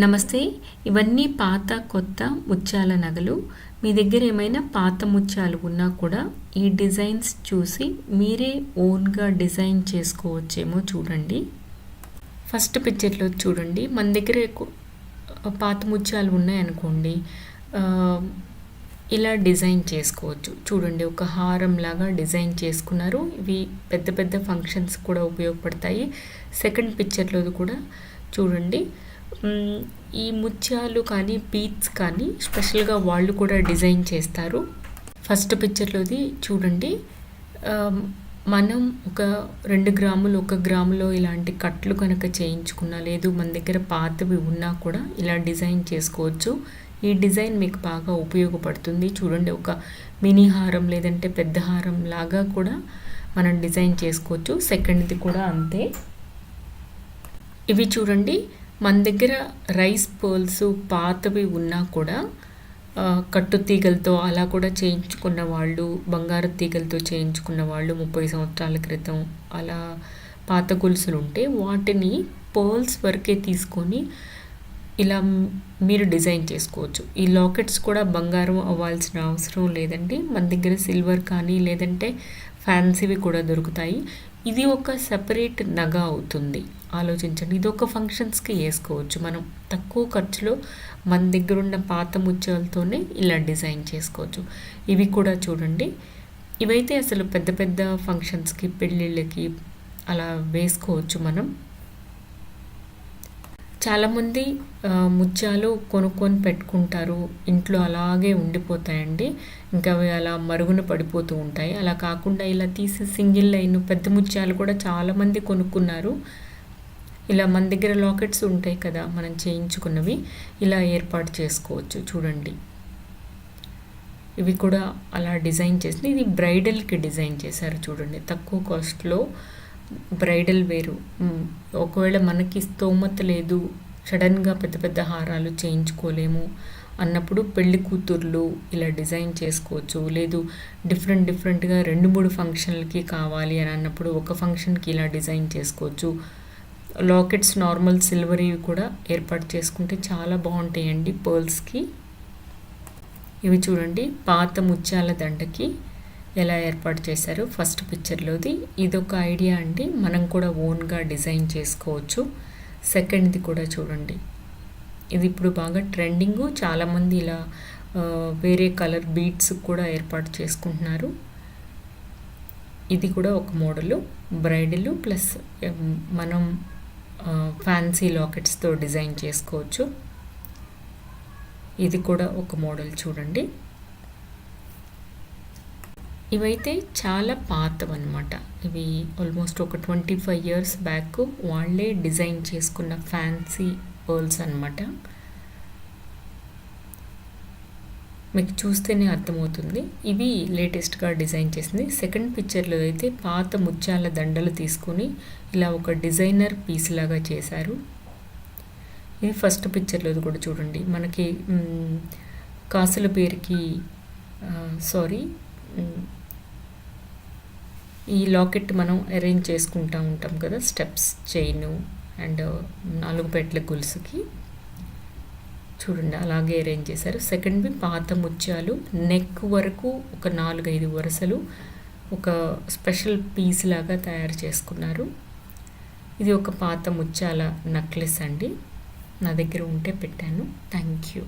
నమస్తే ఇవన్నీ పాత కొత్త ముత్యాల నగలు. మీ దగ్గర ఏమైనా పాత ముత్యాలు ఉన్నా కూడా ఈ డిజైన్స్ చూసి మీరే ఓన్గా డిజైన్ చేసుకోవచ్చేమో చూడండి. ఫస్ట్ పిక్చర్లో చూడండి. మన దగ్గర పాత ముత్యాలు ఉన్నాయనుకోండి. ఇలా డిజైన్ చేసుకోవచ్చు. చూడండి ఒక హారం లాగా డిజైన్ చేసుకున్నారు. ఇవి పెద్ద పెద్ద ఫంక్షన్స్ కూడా ఉపయోగపడతాయి. సెకండ్ పిక్చర్లో కూడా చూడండి. ఈ ముత్యాలు కానీ బీట్స్ కానీ స్పెషల్గా వాళ్ళు కూడా డిజైన్ చేస్తారు. ఫస్ట్ పిక్చర్లోది చూడండి. మనం ఒక రెండు గ్రాములు ఒక గ్రాములో ఇలాంటి కట్లు కనుక చేయించుకున్నా లేదు మన దగ్గర పాతవి ఉన్నా కూడా ఇలా డిజైన్ చేసుకోవచ్చు. ఈ డిజైన్ మీకు బాగా ఉపయోగపడుతుంది. చూడండి ఒక మినీ హారం లేదంటే పెద్ద హారం లాగా కూడా మనం డిజైన్ చేసుకోవచ్చు. సెకండ్ది కూడా అంతే. ఇవి చూడండి. మన దగ్గర రైస్ పర్ల్స్ పాతవి ఉన్నా కూడా కట్టు తీగలతో అలా కూడా చేయించుకున్న వాళ్ళు బంగారు తీగలతో చేయించుకున్న వాళ్ళు ముప్పై సంవత్సరాల క్రితం అలా పాత గొలుసులు ఉంటే వాటిని పర్ల్స్ వరకే తీసుకొని ఇలా మీరు డిజైన్ చేసుకోవచ్చు. ఈ లాకెట్స్ కూడా బంగారం అవ్వాల్సిన అవసరం లేదండి. మన దగ్గర సిల్వర్ కానీ లేదంటే ఫ్యాన్సీవి కూడా దొరుకుతాయి. ఇది ఒక సెపరేట్ నగ అవుతుంది. ఆలోచించండి. ఇది ఒక ఫంక్షన్స్కి వేసుకోవచ్చు. మనం తక్కువ ఖర్చులో మన దగ్గర ఉన్న పాత ముత్యాలతోనే ఇలా డిజైన్ చేసుకోవచ్చు. ఇవి కూడా చూడండి. ఇవైతే అసలు పెద్ద పెద్ద ఫంక్షన్స్కి పెళ్ళిళ్ళకి అలా వేసుకోవచ్చు మనం. చాలామంది ముత్యాలు కొనుక్కొని పెట్టుకుంటారు. ఇంట్లో అలాగే ఉండిపోతాయండి. ఇంకా అవి అలా మరుగున పడిపోతూ ఉంటాయి. అలా కాకుండా ఇలా తీసి సింగిల్ లైన్ పెద్ద ముత్యాలు కూడా చాలామంది కొనుక్కున్నారు. ఇలా మన దగ్గర లాకెట్స్ ఉంటాయి కదా మనం చేయించుకున్నవి. ఇలా ఏర్పాటు చేసుకోవచ్చు చూడండి. ఇవి కూడా అలా డిజైన్ చేసింది ఇది బ్రైడల్కి డిజైన్ చేశారు చూడండి. తక్కువ కాస్ట్లో బ్రైడల్ వేరు. ఒకవేళ మనకి స్తోమత లేదు సడన్గా పెద్ద పెద్ద హారాలు చేయించుకోలేము అన్నప్పుడు పెళ్ళి కూతుర్లు ఇలా డిజైన్ చేసుకోవచ్చు. లేదు డిఫరెంట్ డిఫరెంట్గా రెండు మూడు ఫంక్షన్లకి కావాలి అని అన్నప్పుడు ఒక ఫంక్షన్కి ఇలా డిజైన్ చేసుకోవచ్చు. లాకెట్స్ నార్మల్ సిల్వర్ ఇవి కూడా ఏర్పాటు చేసుకుంటే చాలా బాగుంటాయండి పర్ల్స్కి. ఇవి చూడండి పాత ముత్యాల దండకి ఎలా ఏర్పాటు చేశారు? ఫస్ట్ పిక్చర్లోది ఇదొక ఐడియా అండి. మనం కూడా ఓన్గా డిజైన్ చేసుకోవచ్చు. సెకండ్ది కూడా చూడండి. ఇది ఇప్పుడు బాగా ట్రెండింగ్. చాలామంది ఇలా వేరే కలర్ బీట్స్ కూడా ఏర్పాటు చేసుకుంటున్నారు. ఇది కూడా ఒక మోడలు. బ్రైడల్ ప్లస్ మనం ఫ్యాన్సీ లాకెట్స్తో డిజైన్ చేసుకోవచ్చు. ఇది కూడా ఒక మోడల్ చూడండి. ఇవైతే చాలా పాతవన్నమాట. ఇవి ఆల్మోస్ట్ ఒక ట్వంటీ ఫైవ్ ఇయర్స్ బ్యాక్ వాళ్ళే డిజైన్ చేసుకున్న ఫ్యాన్సీ పర్ల్స్ అన్నమాట. మీకు చూస్తేనే అర్థమవుతుంది. ఇవి లేటెస్ట్గా డిజైన్ చేసింది. సెకండ్ పిక్చర్లో అయితే పాత ముత్యాల దండలు తీసుకొని ఇలా ఒక డిజైనర్ పీస్ లాగా చేశారు. ఇది ఫస్ట్ పిక్చర్లో కూడా చూడండి. మనకి కాసుల పేరుకి సారీ ఈ లాకెట్ మనం అరేంజ్ చేసుకుంటూ ఉంటాం కదా స్టెప్స్ చైను అండ్ నాలుగు పెట్ల గొలుసుకి. చూడండి అలాగే అరేంజ్ చేశారు. సెకండ్వి పాత ముత్యాలు నెక్ వరకు ఒక నాలుగైదు వరుసలు ఒక స్పెషల్ పీస్ లాగా తయారు చేసుకున్నారు. ఇది ఒక పాత ముత్యాల నక్లెస్ అండి. నా దగ్గర ఉంటే పెట్టాను. Thank you.